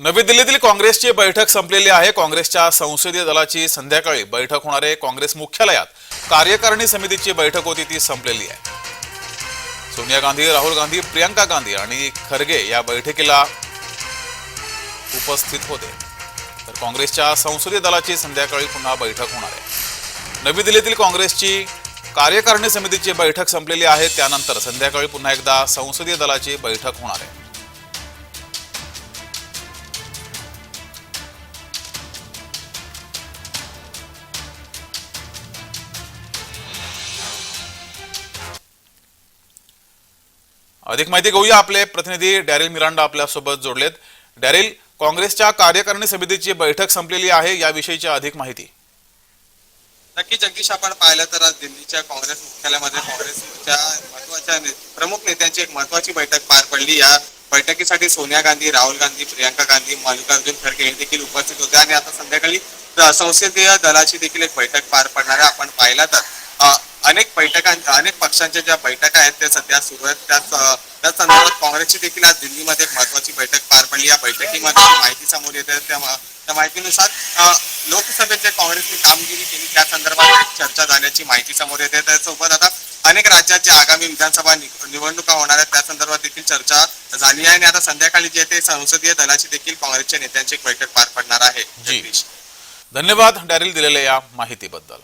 नवी दिल्लीतील काँग्रेसची बैठक संपलेली आहे. काँग्रेसच्या संसदीय दलाची संध्याकाळी बैठक होणार आहे. काँग्रेस मुख्यालयात कार्यकारिणी समितीची बैठक होती ती संपलेली आहे. सोनिया गांधी राहुल गांधी प्रियंका गांधी आणि खरगे या बैठकीला उपस्थित होते. तर काँग्रेसच्या संसदीय दलाची संध्याकाळी पुन्हा बैठक होणार आहे. नवी दिल्लीतील काँग्रेसची कार्यकारिणी समितीची बैठक संपलेली आहे. त्यानंतर संध्याकाळी पुन्हा एकदा संसदीय दलाची बैठक होणार आहे. अधिक माहिती घेऊया आपले प्रतिनिधी डॅरिल मिरांडा आपल्यासोबत जोडलेत. डॅरिल काँग्रेसच्या कार्यकारिणी समितीची बैठक संपलेली आहे याविषयीची अधिक माहिती. नक्की जगदीश आपण पाहिलं तर आज दिल्लीच्या काँग्रेस मुख्यालयामध्ये काँग्रेसच्या महत्त्वाच्या प्रमुख नेत्यांची एक महत्वाची बैठक पार पडली. या बैठकीसाठी सोनिया गांधी राहुल गांधी प्रियंका गांधी मल्लिकार्जुन खरगे हे देखील उपस्थित होते. आणि आता संध्याकाळी संसदीय दलाची देखील एक बैठक पार पडणार आहे. आपण पाहिलं तर अनेक बैठकां अनेक पक्षांच्या ज्या बैठका आहेत त्या सध्या सुरू आहेत. त्याच अ, त्याच संदर्भात काँग्रेसची देखील आज दिल्लीमध्ये एक महत्वाची बैठक पार पडली. या बैठकीमध्ये जी माहिती समोर येते त्या त्या माहितीनुसार लोकसभेत जे काँग्रेसने कामगिरी केली त्या संदर्भात चर्चा झाल्याची माहिती समोर येते त्यासोबत आता अनेक राज्यात ज्या आगामी विधानसभा निवडणुका होणार आहेत त्या संदर्भात देखील चर्चा झाली आहे. आणि आता संध्याकाळी जे ते संसदीय दलाची देखील काँग्रेसच्या नेत्यांची एक बैठक पार पडणार आहे. जी. धन्यवाद डॅरिल दिलेल्या या माहितीबद्दल.